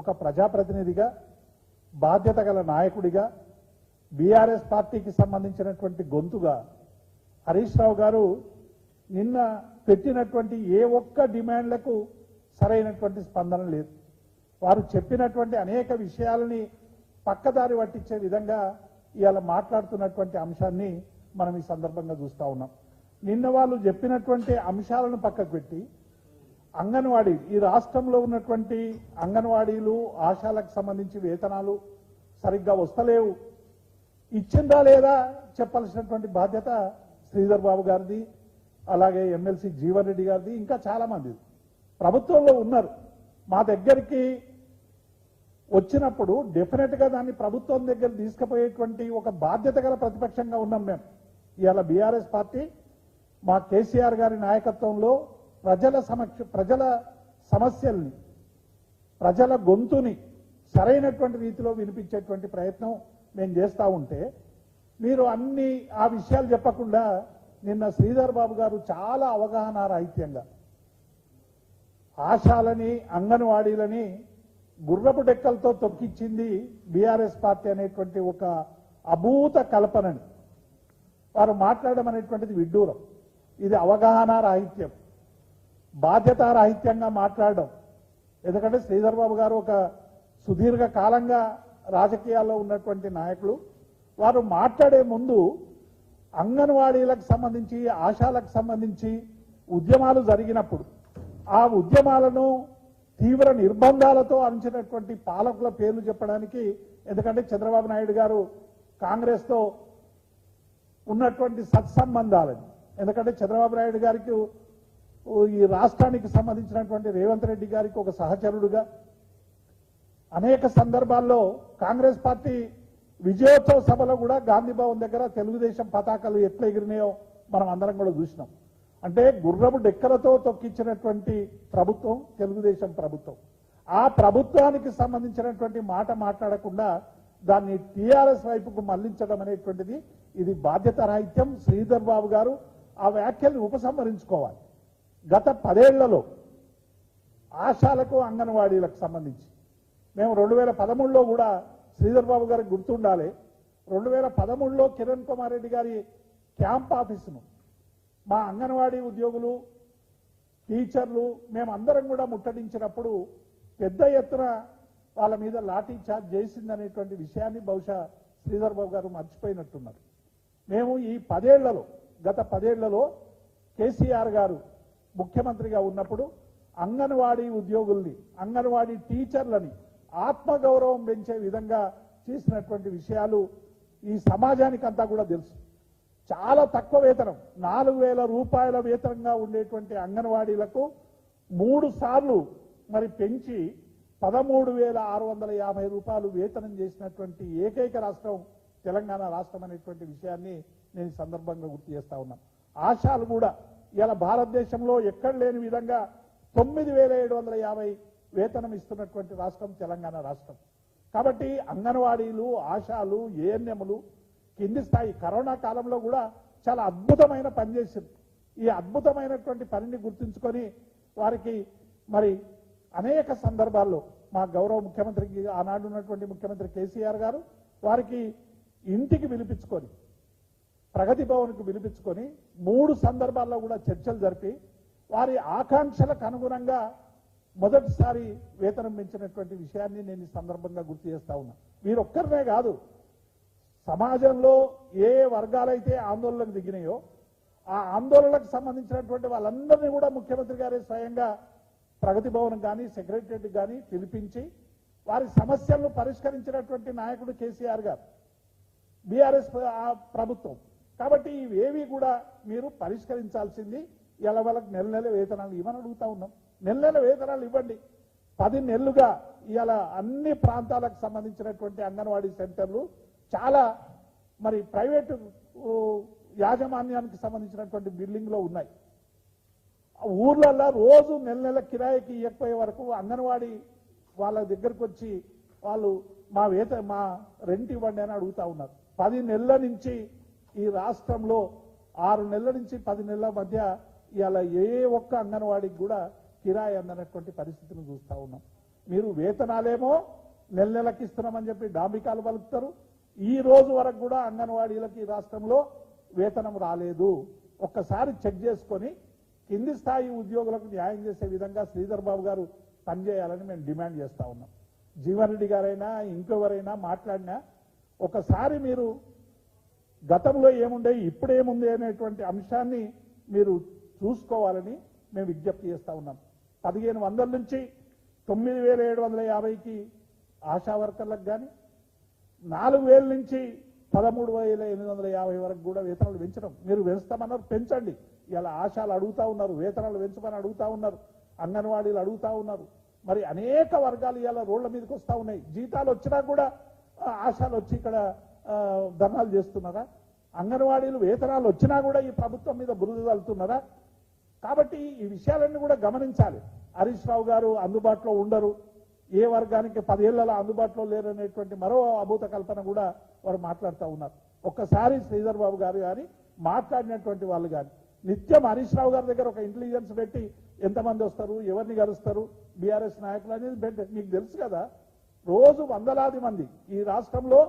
ఒక ప్రజాప్రతినిధిగా బాధ్యత గల నాయకుడిగా బీఆర్ఎస్ పార్టీకి సంబంధించినటువంటి గొంతుగా హరీష్ రావు గారు నిన్న పెట్టినటువంటి ఏ ఒక్క డిమాండ్లకు సరైనటువంటి స్పందన లేదు. వారు చెప్పినటువంటి అనేక విషయాలని పక్కదారి పట్టించే విధంగా ఇవాళ మాట్లాడుతున్నటువంటి అంశాన్ని మనం ఈ సందర్భంగా చూస్తా ఉన్నాం. నిన్న వాళ్ళు చెప్పినటువంటి అంశాలను పక్కకు పెట్టి అంగన్వాడీ ఈ రాష్ట్రంలో ఉన్నటువంటి అంగన్వాడీలు ఆశాలకు సంబంధించి వేతనాలు సరిగ్గా వస్తలేవు. ఇచ్చిందా లేదా చెప్పాల్సినటువంటి బాధ్యత శ్రీధర్ బాబు గారిది అలాగే ఎమ్మెల్సీ జీవన్ రెడ్డి గారిది ఇంకా చాలా మంది. ప్రభుత్వంలో ఉన్నారు. మా దగ్గరికి వచ్చినప్పుడు డెఫినెట్గా దాన్ని ప్రభుత్వం దగ్గర తీసుకుపోయేటువంటి ఒక బాధ్యత గల ప్రతిపక్షంగా ఉన్నాం మేము. ఇవాళ బీఆర్ఎస్ పార్టీ మా కేసీఆర్ గారి నాయకత్వంలో ప్రజల సమక్ష ప్రజల సమస్యల్ని ప్రజల గొంతుని సరైనటువంటి రీతిలో వినిపించేటువంటి ప్రయత్నం మేము చేస్తూ ఉంటే మీరు అన్ని ఆ విషయాలు చెప్పకుండా నిన్న శ్రీధర్ బాబు గారు చాలా అవగాహన రాహిత్యంగా ఆశాలని అంగన్వాడీలని గుర్రపు డెక్కలతో తొక్కిచ్చింది బీఆర్ఎస్ పార్టీ అనేటువంటి ఒక అభూత కల్పనని. వారు మాట్లాడడం అనేటువంటిది విడ్డూరం. ఇది అవగాహన రాహిత్యం. బాధ్యతారాహిత్యంగా మాట్లాడడం. ఎందుకంటే శ్రీధర్ బాబు గారు ఒక సుదీర్ఘ కాలంగా రాజకీయాల్లో ఉన్నటువంటి నాయకులు. వారు మాట్లాడే ముందు అంగన్వాడీలకు సంబంధించి ఆశాలకు సంబంధించి ఉద్యమాలు జరిగినప్పుడు ఆ ఉద్యమాలను తీవ్ర నిర్బంధాలతో అంచినటువంటి పాలకుల పేర్లు చెప్పడానికి ఎందుకంటే చంద్రబాబు నాయుడు గారు కాంగ్రెస్తో ఉన్నటువంటి సత్సంబంధాలని ఎందుకంటే చంద్రబాబు నాయుడు గారికి ఈ రాష్ట్రానికి సంబంధించినటువంటి రేవంత్ రెడ్డి గారికి ఒక సహచరుడుగా అనేక సందర్భాల్లో కాంగ్రెస్ పార్టీ విజయోత్సవ సభలో కూడా గాంధీ భవన్ దగ్గర తెలుగుదేశం పతాకాలు ఎట్లా ఎగిరినాయో మనం అందరం కూడా చూసినాం. అంటే గుర్రపు డెక్కలతో తొక్కించినటువంటి ప్రభుత్వం తెలుగుదేశం ప్రభుత్వం. ఆ ప్రభుత్వానికి సంబంధించినటువంటి మాట మాట్లాడకుండా దాన్ని టీఆర్ఎస్ వైపుకు మళ్ళించడం అనేటువంటిది ఇది బాధ్యత రాహిత్యం శ్రీధర్ బాబు గారు ఆ వ్యాఖ్యల్ని ఉపసంహరించుకోవాలి. గత పదేళ్ళలో ఆశాలకు అంగన్వాడీలకు సంబంధించి. మేము రెండు వేల పదమూడులో కూడా శ్రీధర్ బాబు గారికి గుర్తుండాలి. రెండు వేల పదమూడులో కిరణ్ కుమార్ రెడ్డి గారి క్యాంప్ ఆఫీసును మా అంగన్వాడీ ఉద్యోగులు టీచర్లు మేమందరం కూడా ముట్టడించినప్పుడు పెద్ద ఎత్తున వాళ్ళ మీద లాఠీ చార్జ్ చేసిందనేటువంటి విషయాన్ని బహుశా శ్రీధర్ బాబు గారు మర్చిపోయినట్టున్నారు. మేము ఈ పదేళ్ళలో గత పదేళ్ళలో కేసీఆర్ గారు ముఖ్యమంత్రిగా ఉన్నప్పుడు అంగన్వాడీ ఉద్యోగుల్ని అంగన్వాడీ టీచర్లని ఆత్మగౌరవం పెంచే విధంగా చేసినటువంటి విషయాలు ఈ సమాజానికి అంతా కూడా తెలుసు. చాలా తక్కువ వేతనం నాలుగు వేల రూపాయల వేతనంగా ఉండేటువంటి అంగన్వాడీలకు మూడు సార్లు మరి పెంచి పదమూడు వేల ఆరు వందల యాభై రూపాయలు వేతనం చేసినటువంటి ఏకైక రాష్ట్రం తెలంగాణ రాష్ట్రం అనేటువంటి విషయాన్ని నేను సందర్భంగా గుర్తు చేస్తా ఉన్నాను ఆశాలు కూడా ఇలా భారతదేశంలో ఎక్కడ లేని విధంగా తొమ్మిది వేల ఏడు వందల యాభై వేతనం ఇస్తున్నటువంటి రాష్ట్రం తెలంగాణ రాష్ట్రం. కాబట్టి అంగన్వాడీలు ఆశాలు ఏఎన్ఎంలు కింది స్థాయి కరోనా కాలంలో కూడా చాలా అద్భుతమైన పని చేసింది. ఈ అద్భుతమైనటువంటి పనిని గుర్తుంచుకొని వారికి మరి అనేక సందర్భాల్లో మా గౌరవ ముఖ్యమంత్రికి ఆనాడు ఉన్నటువంటి ముఖ్యమంత్రి కేసీఆర్ గారు వారికి ఇంటికి పిలిపించుకొని ప్రగతి భవన్కు పిలిపించుకొని మూడు సందర్భాల్లో కూడా చర్చలు జరిపి వారి ఆకాంక్షలకు అనుగుణంగా మొదటిసారి వేతనం పెంచినటువంటి విషయాన్ని నేను ఈ సందర్భంగా గుర్తు చేస్తా ఉన్నా. వీరొక్కరినే కాదు సమాజంలో ఏ వర్గాలైతే ఆందోళనకు దిగినాయో ఆ ఆందోళనకు సంబంధించినటువంటి వాళ్ళందరినీ కూడా ముఖ్యమంత్రి గారే స్వయంగా ప్రగతి భవన్ కానీ సెక్రటరియట్ కానీ పిలిపించి వారి సమస్యలను పరిష్కరించినటువంటి నాయకుడు కేసీఆర్ గారు బీఆర్ఎస్ ప్రభుత్వం. కాబట్టి ఇవేవి కూడా మీరు పరిష్కరించాల్సింది ఇలా వాళ్ళకి నెల నెల వేతనాలు ఇవ్వని అడుగుతా ఉన్నాం. నెల నెల వేతనాలు ఇవ్వండి. పది నెలలుగా ఇవాళ అన్ని ప్రాంతాలకు సంబంధించినటువంటి అంగన్వాడీ సెంటర్లు చాలా మరి ప్రైవేటు యాజమాన్యానికి సంబంధించినటువంటి బిల్డింగ్లో ఉన్నాయి. ఊర్లలో రోజు నెల నెల కిరాయికి ఇవ్వకపోయే వరకు అంగన్వాడీ వాళ్ళ దగ్గరకు వచ్చి వాళ్ళు మా వేత మా రెంట్ ఇవ్వండి అని అడుగుతా ఉన్నారు. పది నెలల నుంచి ఈ రాష్ట్రంలో ఆరు నెలల నుంచి పది నెలల మధ్య ఇలా ఏ ఒక్క అంగన్వాడికి కూడా కిరాయి అందనటువంటి పరిస్థితిని చూస్తా ఉన్నాం. మీరు వేతనాలేమో నెల నెలకి ఇస్తున్నామని చెప్పి డాంబికాలు పలుకుతారు. ఈ రోజు వరకు కూడా అంగన్వాడీలకి ఈ రాష్ట్రంలో వేతనం రాలేదు. ఒక్కసారి చెక్ చేసుకొని కింది స్థాయి ఉద్యోగులకు న్యాయం చేసే విధంగా శ్రీధర్ బాబు గారు పనిచేయాలని మేము డిమాండ్ చేస్తా ఉన్నాం. జీవన్ రెడ్డి గారైనా ఇంకెవరైనా మాట్లాడినా ఒకసారి మీరు గతంలో ఏముండే ఇప్పుడేముంది అనేటువంటి అంశాన్ని మీరు చూసుకోవాలని మేము విజ్ఞప్తి చేస్తా ఉన్నాం. పదిహేను వందల నుంచి తొమ్మిది వేల ఏడు వందల యాభైకి ఆశా వర్కర్లకు కానీ నాలుగు వేల నుంచి పదమూడు వేల ఎనిమిది వందల యాభై వరకు కూడా వేతనాలు పెంచడం. మీరు పెంచుతామన్నారు పెంచండి. ఇలా ఆశాలు అడుగుతా ఉన్నారు వేతనాలు పెంచమని అడుగుతా ఉన్నారు అంగన్వాడీలు అడుగుతా ఉన్నారు. మరి అనేక వర్గాలు ఇలా రోడ్ల మీదకి వస్తూ ఉన్నాయి. జీతాలు వచ్చినా కూడా ఆశాలు వచ్చి ఇక్కడ ధర్నాలు చేస్తున్నారా? అంగన్వాడీలు వేతనాలు వచ్చినా కూడా ఈ ప్రభుత్వం మీద బురద తల్లుతున్నారా కాబట్టి ఈ విషయాలన్నీ కూడా గమనించాలి. హరీష్ రావు గారు అందుబాటులో ఉండరు. ఏ వర్గానికి పదేళ్ళలో అందుబాటులో లేరనేటువంటి మరో అభూత కల్పన కూడా వారు మాట్లాడుతూ ఉన్నారు. ఒక్కసారి శ్రీధర్ బాబు గారు కానీ మాట్లాడినటువంటి వాళ్ళు కానీ నిత్యం హరీష్ రావు గారి దగ్గర ఒక ఇంటెలిజెన్స్ పెట్టి ఎంతమంది వస్తారు ఎవరిని కలుస్తారు బీఆర్ఎస్ నాయకులు అనేది మీకు తెలుసు కదా? రోజు వందలాది మంది ఈ రాష్ట్రంలో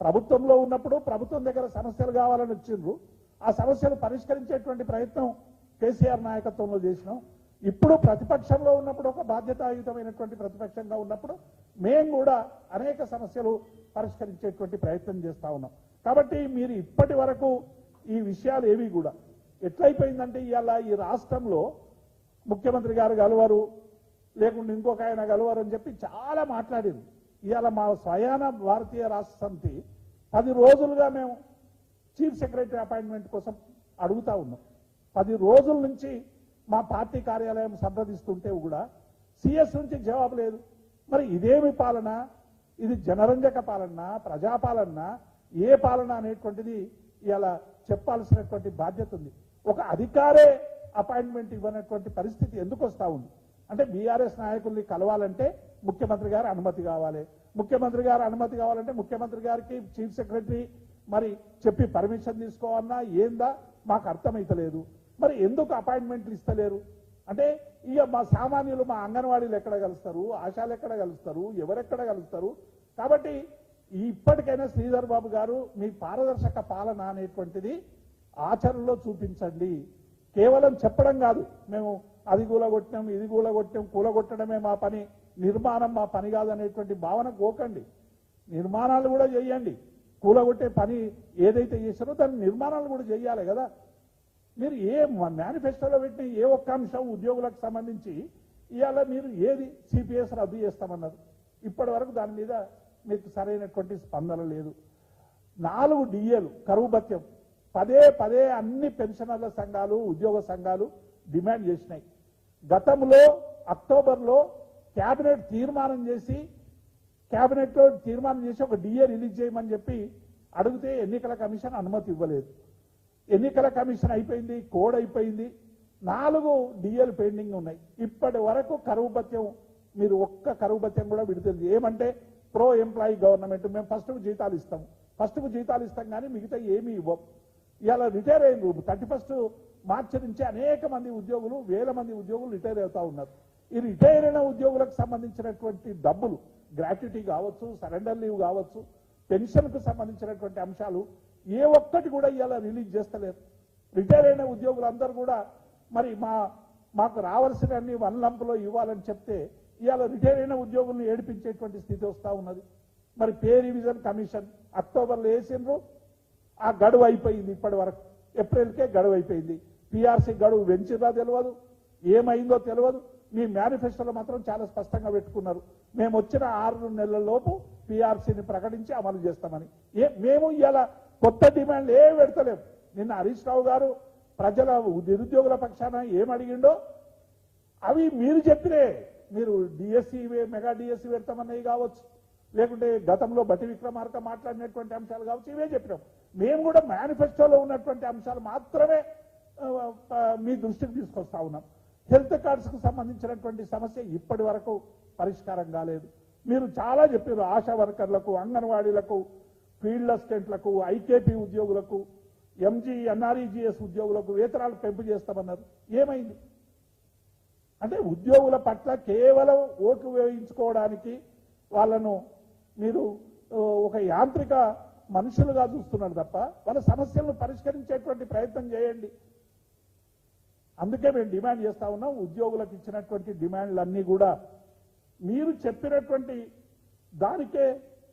ప్రభుత్వంలో ఉన్నప్పుడు ప్రభుత్వం దగ్గర సమస్యలు కావాలని వచ్చిండ్రు. ఆ సమస్యలు పరిష్కరించేటువంటి ప్రయత్నం కేసీఆర్ నాయకత్వంలో చేసినాం. ఇప్పుడు ప్రతిపక్షంలో ఉన్నప్పుడు ఒక బాధ్యతాయుతమైనటువంటి ప్రతిపక్షంగా ఉన్నప్పుడు మేము కూడా అనేక సమస్యలు పరిష్కరించేటువంటి ప్రయత్నం చేస్తా ఉన్నాం. కాబట్టి మీరు ఇప్పటి వరకు ఈ విషయాలు ఏవి కూడా ఎట్లయిపోయిందంటే ఇవాళ ఈ రాష్ట్రంలో ముఖ్యమంత్రి గారు గలవరు లేకుంటే ఇంకొక ఆయన గలవరు అని చెప్పి చాలా మాట్లాడింది ఇవాళ మా స్వయాన భారతీయ రాష్ట్ర సమితి పది రోజులుగా మేము చీఫ్ సెక్రటరీ అపాయింట్మెంట్ కోసం అడుగుతా ఉన్నాం. పది రోజుల నుంచి మా పార్టీ కార్యాలయం సంప్రదిస్తుంటే కూడా సిఎస్ నుంచి జవాబు లేదు. మరి ఇదేమి పాలన? ఇది జనరంజక పాలన ప్రజాపాలన? ఏ పాలన అనేటువంటిది ఇలా చెప్పాల్సినటువంటి బాధ్యత ఉంది. ఒక అధికారే అపాయింట్మెంట్ ఇవ్వనటువంటి పరిస్థితి ఎందుకు వస్తా ఉంది? అంటే బీఆర్ఎస్ నాయకుల్ని కలవాలంటే ముఖ్యమంత్రి గారి అనుమతి కావాలి. ముఖ్యమంత్రి గారి అనుమతి కావాలంటే ముఖ్యమంత్రి గారికి చీఫ్ సెక్రటరీ మరి చెప్పి పర్మిషన్ తీసుకోవాలన్నా ఏందా మాకు అర్థమైతలేదు. మరి ఎందుకు అపాయింట్మెంట్లు ఇస్తలేరు? అంటే ఇక మా సామాన్యులు మా అంగన్వాడీలు ఎక్కడ కలుస్తారు? ఆశాలు ఎక్కడ కలుస్తారు? ఎవరెక్కడ కలుస్తారు? కాబట్టి ఇప్పటికైనా శ్రీధర్ బాబు గారు మీ పారదర్శక పాలన అనేటువంటిది ఆచరణలో చూపించండి. కేవలం చెప్పడం కాదు. మేము అది కూలగొట్టాం ఇది కూలగొట్టాం కూలగొట్టడమే మా పని. నిర్మాణం మా పని కాదనేటువంటి భావన కోకండి నిర్మాణాలు కూడా చేయండి. కూలగొట్టే పని ఏదైతే చేశారో దాని నిర్మాణాలు కూడా చేయాలి కదా. మీరు ఏ మేనిఫెస్టోలో పెట్టిన ఏ ఒక్క అంశం ఉద్యోగులకు సంబంధించి ఇవాళ మీరు ఏది సిపిఎస్ రద్దు చేస్తామన్నారు. ఇప్పటి వరకు దాని మీద మీకు సరైనటువంటి స్పందన లేదు. నాలుగు డిఏలు కరువు భత్యం పదే పదే అన్ని పెన్షనర్ల సంఘాలు ఉద్యోగ సంఘాలు డిమాండ్ చేసినాయి. గతంలో అక్టోబర్లో కేబినెట్ తీర్మానం చేసి కేబినెట్లో తీర్మానం చేసి ఒక డిఏ రిలీజ్ చేయమని చెప్పి అడిగితే ఎన్నికల కమిషన్ అనుమతి ఇవ్వలేదు. ఎన్నికల కమిషన్ అయిపోయింది కోడ్ అయిపోయింది. నాలుగు డిఏలు పెండింగ్ ఉన్నాయి. ఇప్పటి వరకు కరువు భత్యం మీరు ఒక్క కరువు భత్యం కూడా విడుతుంది ఏమంటే ప్రో ఎంప్లాయీ గవర్నమెంట్ మేము ఫస్ట్ జీతాలు ఇస్తాం. ఫస్ట్ జీతాలు ఇస్తాం కానీ మిగతా ఏమీ ఇవ్వం. ఇవాళ రిటైర్ అయిన థర్టీ ఫస్ట్ మార్చి నుంచి అనేక మంది ఉద్యోగులు వేల మంది ఉద్యోగులు రిటైర్ అవుతా ఉన్నారు. ఈ రిటైర్ అయిన ఉద్యోగులకు సంబంధించినటువంటి డబ్బులు గ్రాట్యుటీ కావచ్చు సరెండర్ లీవ్ కావచ్చు పెన్షన్కు సంబంధించినటువంటి అంశాలు ఏ ఒక్కటి కూడా ఇవాళ రిలీజ్ చేస్తలేరు. రిటైర్ అయిన ఉద్యోగులందరూ కూడా మరి మా మాకు రావాల్సిన అన్ని వన్ లంప్లో ఇవ్వాలని చెప్తే ఇవాళ రిటైర్ అయిన ఉద్యోగులను ఏడిపించేటువంటి స్థితి వస్తూ ఉన్నది. మరి పే రివిజన్ కమిషన్ అక్టోబర్లో వేసిండ్రు ఆ గడువు అయిపోయింది ఇప్పటి వరకు. ఏప్రిల్కే గడువు అయిపోయింది. పిఆర్సీ గడువు పెంచిరా తెలియదు ఏమైందో తెలియదు మీ మేనిఫెస్టోలో మాత్రం చాలా స్పష్టంగా పెట్టుకున్నారు. మేము వచ్చిన ఆరు నెలల లోపు పిఆర్సీని ప్రకటించి అమలు చేస్తామని. ఏ మేము ఇలా కొత్త డిమాండ్ ఏం పెడతలేము నిన్న హరీష్ రావు గారు ప్రజల నిరుద్యోగుల పక్షాన ఏం అడిగిండో అవి మీరు చెప్పినే. మీరు డిఎస్సి మెగా డిఎస్సి పెడతామన్నవి కావచ్చు. లేకుంటే గతంలో బట్టి విక్రమార్క మాట్లాడినటువంటి అంశాలు కావచ్చు ఇవే చెప్పినాం. మేము కూడా మేనిఫెస్టోలో ఉన్నటువంటి అంశాలు మాత్రమే మీ దృష్టికి తీసుకొస్తా ఉన్నాం. హెల్త్ కార్డ్స్కు సంబంధించినటువంటి సమస్య ఇప్పటి వరకు పరిష్కారం కాలేదు. మీరు చాలా చెప్పారు ఆశా వర్కర్లకు అంగన్వాడీలకు ఫీల్డ్ అసిస్టెంట్లకు ఐకేపీ ఉద్యోగులకు ఎంజీ ఎన్ఆర్ఈజీఎస్ ఉద్యోగులకు వేతనాలు పెంపు చేస్తామన్నారు. ఏమైంది? అంటే ఉద్యోగుల పట్ల కేవలం ఓట్లు వేయించుకోవడానికి వాళ్ళను మీరు ఒక యాంత్రిక మనుషులుగా చూస్తున్నారు తప్ప వాళ్ళ సమస్యలను పరిష్కరించేటువంటి ప్రయత్నం చేయండి. అందుకే మేము డిమాండ్ చేస్తా ఉన్నాం ఉద్యోగులకు ఇచ్చినటువంటి డిమాండ్లన్నీ కూడా మీరు చెప్పినటువంటి దానికే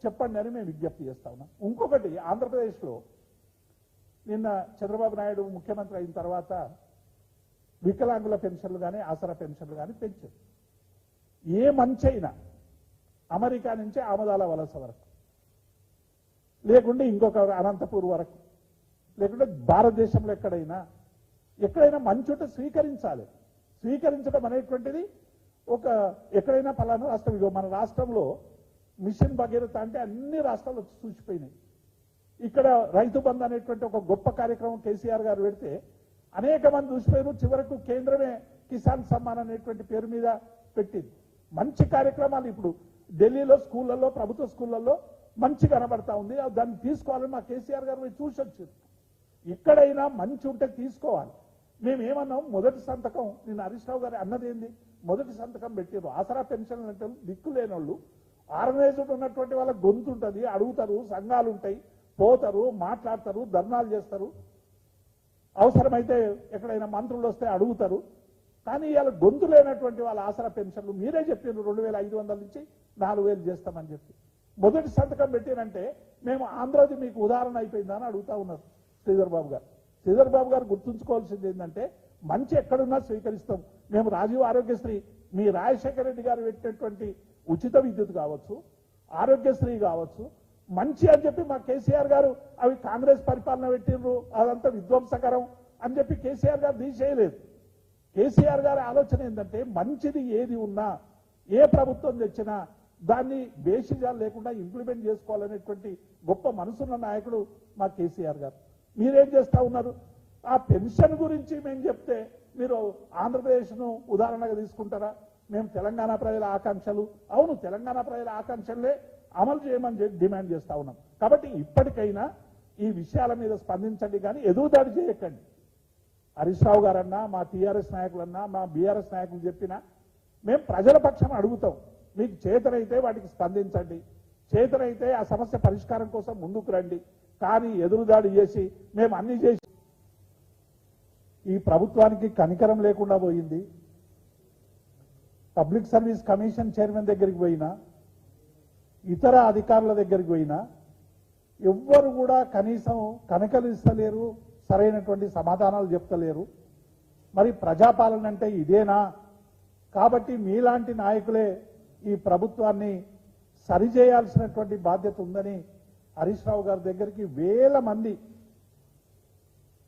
చెప్పండి అని మేము విజ్ఞప్తి చేస్తా ఉన్నాం. ఇంకొకటి ఆంధ్రప్రదేశ్లో నిన్న చంద్రబాబు నాయుడు ముఖ్యమంత్రి అయిన తర్వాత వికలాంగుల పెన్షన్లు కానీ ఆసరా పెన్షన్లు కానీ పెంచారు. ఏ మంచైనా అమెరికా నుంచి ఆమదాల వలస వరకు లేకుంటే ఇంకొక అనంతపూర్ వరకు లేకుంటే భారతదేశంలో ఎక్కడైనా ఎక్కడైనా మంచి ఉంటే స్వీకరించాలి. స్వీకరించడం అనేటువంటిది ఒక ఎక్కడైనా పలానా రాష్ట్రం ఇగో మన రాష్ట్రంలో మిషన్ భగీరథ అంటే అన్ని రాష్ట్రాలు వచ్చి చూసిపోయినాయి. ఇక్కడ రైతు బంధు అనేటువంటి ఒక గొప్ప కార్యక్రమం కేసీఆర్ గారు పెడితే అనేక మంది చూసిపోయారు చివరకు కేంద్రమే కిసాన్ సమ్మాన్ అనేటువంటి పేరు మీద పెట్టింది. మంచి కార్యక్రమాలు ఇప్పుడు ఢిల్లీలో స్కూళ్ళల్లో ప్రభుత్వ స్కూళ్ళల్లో మంచి కనబడతా ఉంది. దాన్ని తీసుకోవాలని మా కేసీఆర్ గారు చూసొచ్చు చూసి ఎక్కడైనా మంచి ఉంటే తీసుకోవాలి. మేమేమన్నాం? మొదటి సంతకం నేను హరీష్రావు గారు అన్నది ఏంది? మొదటి సంతకం పెట్టారు ఆసరా పెన్షన్ అంటే దిక్కు లేని వాళ్ళు ఆర్గనైజ్డ్ ఉన్నటువంటి వాళ్ళ గొంతు ఉంటుంది. అడుగుతారు సంఘాలు ఉంటాయి. పోతారు మాట్లాడతారు ధర్నాలు చేస్తారు. అవసరమైతే ఎక్కడైనా మంత్రులు వస్తే అడుగుతారు. కానీ ఇవాళ గొంతు లేనటువంటి వాళ్ళ ఆసరా పెన్షన్లు మీరే చెప్పారు రెండు వేల ఐదు వందల నుంచి నాలుగు వేలు చేస్తామని చెప్పి. మొదటి సంతకం పెట్టినంటే మేము ఆంధ్రది మీకు ఉదాహరణ అయిపోయిందని అడుగుతా ఉన్నారు శ్రీధర్ బాబు గారు. శ్రీధర్ బాబు గారు గుర్తుంచుకోవాల్సింది ఏంటంటే మంచి ఎక్కడున్నా స్వీకరిస్తాం. మేము రాజీవ్ ఆరోగ్యశ్రీ మీ రాజశేఖర రెడ్డి గారు పెట్టినటువంటి ఉచిత విద్యుత్ కావచ్చు ఆరోగ్యశ్రీ కావచ్చు మంచి అని చెప్పి మా కేసీఆర్ గారు అవి కాంగ్రెస్ పరిపాలన పెట్టిండ్రు అదంతా విధ్వంసకరం అని చెప్పి కేసీఆర్ గారు తీసేయలేదు కేసీఆర్ గారి ఆలోచన ఏంటంటే మంచిది ఏది ఉన్నా ఏ ప్రభుత్వం తెచ్చినా దాన్ని బేసిజాలు లేకుండా ఇంప్లిమెంట్ చేసుకోవాలనేటువంటి గొప్ప మనసున్న నాయకుడు మా కేసీఆర్ గారు. మీరేం చేస్తా ఉన్నారు? ఆ పెన్షన్ గురించి మేము చెప్తే మీరు ఆంధ్రప్రదేశ్ను ఉదాహరణగా తీసుకుంటారా? మేము తెలంగాణ ప్రజల ఆకాంక్షలు. అవును తెలంగాణ ప్రజల ఆకాంక్షలే అమలు చేయమని డిమాండ్ చేస్తా ఉన్నాం. కాబట్టి ఇప్పటికైనా ఈ విషయాల మీద స్పందించండి కానీ ఎదురుదాడి చేయకండి. హరీష్ రావు గారన్నా మా టీఆర్ఎస్ నాయకులన్నా మా బీఆర్ఎస్ నాయకులు చెప్పినా మేము ప్రజల పక్షం అడుగుతాం. మీకు చేతనైతే వాటికి స్పందించండి. చేతనైతే ఆ సమస్య పరిష్కారం కోసం ముందుకు రండి. కానీ ఎదురుదాడి చేసి మేము అన్ని చేసి ఈ ప్రభుత్వానికి కనికరం లేకుండా పోయింది. పబ్లిక్ సర్వీస్ కమిషన్ చైర్మన్ దగ్గరికి పోయినా ఇతర అధికారుల దగ్గరికి పోయినా ఎవ్వరు కూడా కనీసం కనకలిస్తలేరు సరైనటువంటి సమాధానాలు చెప్తలేరు. మరి ప్రజాపాలన అంటే ఇదేనా? కాబట్టి మీలాంటి నాయకులే ఈ ప్రభుత్వాన్ని సరిచేయాల్సినటువంటి బాధ్యత ఉందని హరీష్ రావు గారి దగ్గరికి వేల మంది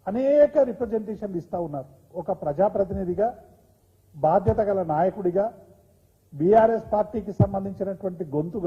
అనేక రిప్రజెంటేషన్లు ఇస్తా ఉన్నారు. ఒక ప్రజాప్రతినిధిగా బాధ్యత గల నాయకుడిగా బీఆర్ఎస్ పార్టీకి సంబంధించినటువంటి గొంతు